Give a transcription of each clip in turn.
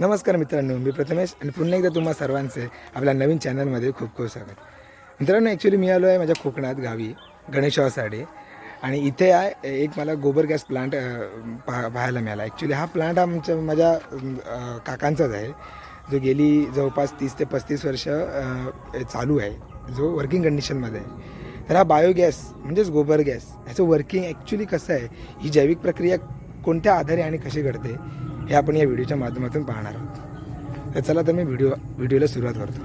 नमस्कार मित्रांनो मी प्रथमेश आणि पुन्हा एकदा तुम्हा सर्वांचे आपल्या नवीन चॅनलमध्ये खूप खूप स्वागत. मित्रांनो ॲक्च्युली मी आलो आहे माझ्या कोकणात गावी गणेशवासाडे आणि इथे आहे एक मला गोबर गॅस प्लांट पहा पाहायला मिळाला. ॲक्च्युली हा प्लांट आमच्या माझ्या काकांचाच आहे. जो गेली जवळपास तीस ते पस्तीस वर्ष चालू आहे. जो वर्किंग कंडिशनमध्ये आहे. तर हा बायोगॅस म्हणजेच गोबर गॅस ह्याचं वर्किंग ॲक्च्युली कसं आहे? ही जैविक प्रक्रिया कोणत्या आधारे आणि कशी घडते? हे आपण या व्हिडिओच्या माध्यमातून पाहणार आहोत. तर चला तर मी व्हिडिओ व्हिडिओला सुरुवात करतो.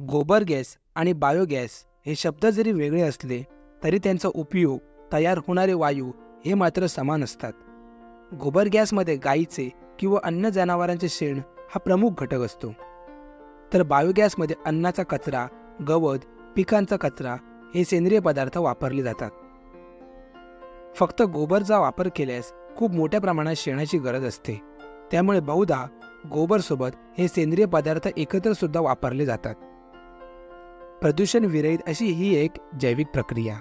गोबर गॅस आणि बायोगॅस हे शब्द जरी वेगळे असले तरी त्यांचा उपयोग तयार होणारे वायू हे मात्र समान असतात. गोबर गॅसमध्ये गाईचे किंवा अन्य जनावरांचे शेण हा प्रमुख घटक असतो. तर बायोगॅसमध्ये अन्नाचा कचरा गवत पिकांचा कचरा हे सेंद्रिय पदार्थ वापरले जातात. फक्त गोबरचा वापर केल्यास खूप मोठ्या प्रमाणात शेणाची गरज असते. त्यामुळे बहुधा गोबरसोबत हे सेंद्रिय पदार्थ एकत्र सुद्धा वापरले जातात. प्रदूषण विरहित अशी ही एक जैविक प्रक्रिया.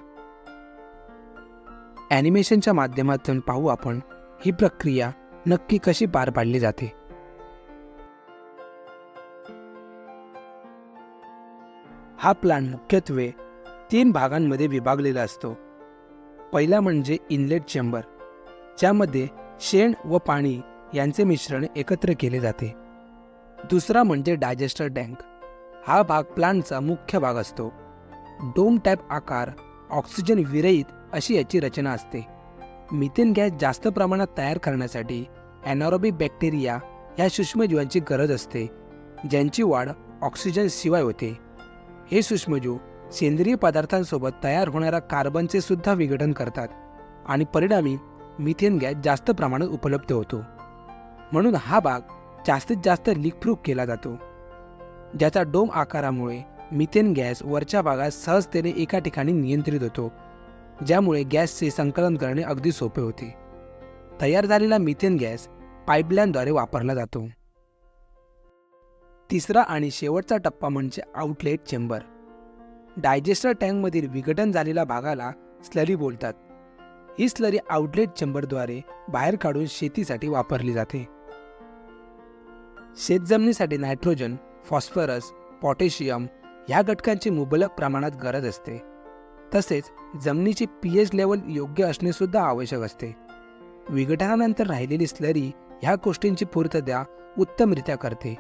ॲनिमेशनच्या माध्यमातून पाहू आपण ही प्रक्रिया नक्की कशी पार पाडली जाते. हा प्लांट मुख्यत्वे तीन भागांमध्ये विभागलेला असतो. पहिला म्हणजे इनलेट चेंबर ज्यामध्ये शेण व पाणी यांचे मिश्रण एकत्र केले जाते. दुसरा म्हणजे डायजेस्टर टँक हा भाग प्लांटचा मुख्य भाग असतो. डोम टाईप आकार ऑक्सिजन विरहित अशी याची रचना असते. मिथेन गॅस जास्त प्रमाणात तयार करण्यासाठी ॲनॉरोबिक बॅक्टेरिया ह्या सूक्ष्मजीवांची गरज असते ज्यांची वाढ ऑक्सिजन शिवाय होते. हे सूक्ष्मजीव सेंद्रिय पदार्थांसोबत तयार होणाऱ्या कार्बनचे सुद्धा विघटन करतात आणि परिणामी मिथेन गॅस जास्त प्रमाणात उपलब्ध होतो. म्हणून हा भाग जास्तीत जास्त लीकप्रूफ केला जातो. ज्याचा डोम आकारामुळे मिथेन गॅस वरच्या भागात सहजतेने एका ठिकाणी नियंत्रित होतो ज्यामुळे गॅसचे संकलन करणे अगदी सोपे होते. तयार झालेला मिथेन गॅस पाईपलाईनद्वारे वापरला जातो. तिसरा आणि शेवटचा टप्पा म्हणजे आउटलेट चेंबर. डायजेस्टर टँकमधील विघटन झालेल्या भागाला स्लरी बोलतात. ही स्लरी आउटलेट चेंबरद्वारे बाहेर काढून शेतीसाठी वापरली जाते. शेतजमिनीसाठी नायट्रोजन फॉस्फरस पोटॅशियम ह्या घटकांची मुबलक प्रमाणात गरज असते. तसेच जमिनीची पी एच लेवल योग्य असणे सुद्धा आवश्यक असते. विघटनानंतर राहिलेली स्लरी ह्या गोष्टींची पूर्तता उत्तमरित्या करते.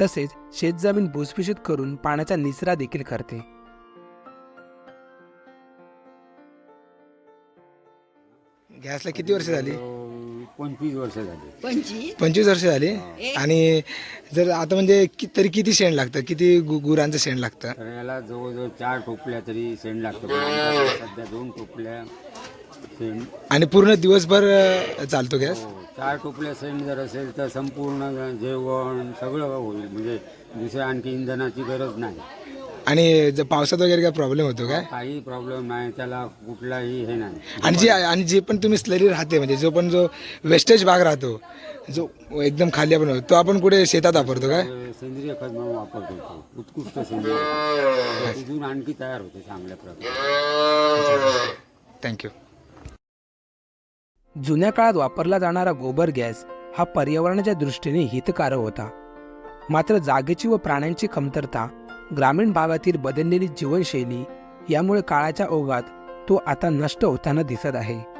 तसेच शेतजमीन भुसभुशीत करून पाण्याचा निचरा देखील करते. गॅसला किती वर्ष झाली? पंचवीस वर्ष झाली. पंचवीस? पंचवीस वर्ष झाली? आणि जर आता म्हणजे कि- तरी किती शेण लागतं? किती गु गुरांचं शेण लागतं? तर याला जवळजवळ चार टोपल्या तरी शेण लागतं. पण आमच्याकडे सध्या दोन टोपल्या शेण. आणि पूर्ण दिवसभर अ, चालतो गॅस? हो, चार टोपल्या शेण जर असेल तर संपूर्ण जेवण सगळं होईल. म्हणजे दुसऱ्या आणखी इंधनाची गरज नाही. आणि पावसात वगैरे काय प्रॉब्लेम होतो काय? काही प्रॉब्लेम नाही त्याला कुठलाही हे नाही. आणि जे आणि जे पण तुम्ही स्लरी राहते म्हणजे जो पण जो वेस्टेज भाग राहतो जो एकदम खाली आपण तो आपण कुठे शेतात वापरतो काय? सेंद्रिय खत म्हणून वापरतो. उत्कृष्ट सेंद्रिय खत. तिथून आणखी तयार होते चांगल्या प्रकारे. थँक्यू जुन्या काळात वापरला जाणारा गोबर गॅस हा पर्यावरणाच्या दृष्टीने हितकारक होता. मात्र जागेची व प्राण्यांची कमतरता ग्रामीण भागातील बदललेली जीवनशैली यामुळे काळाच्या ओघात तो आता नष्ट होताना दिसत आहे.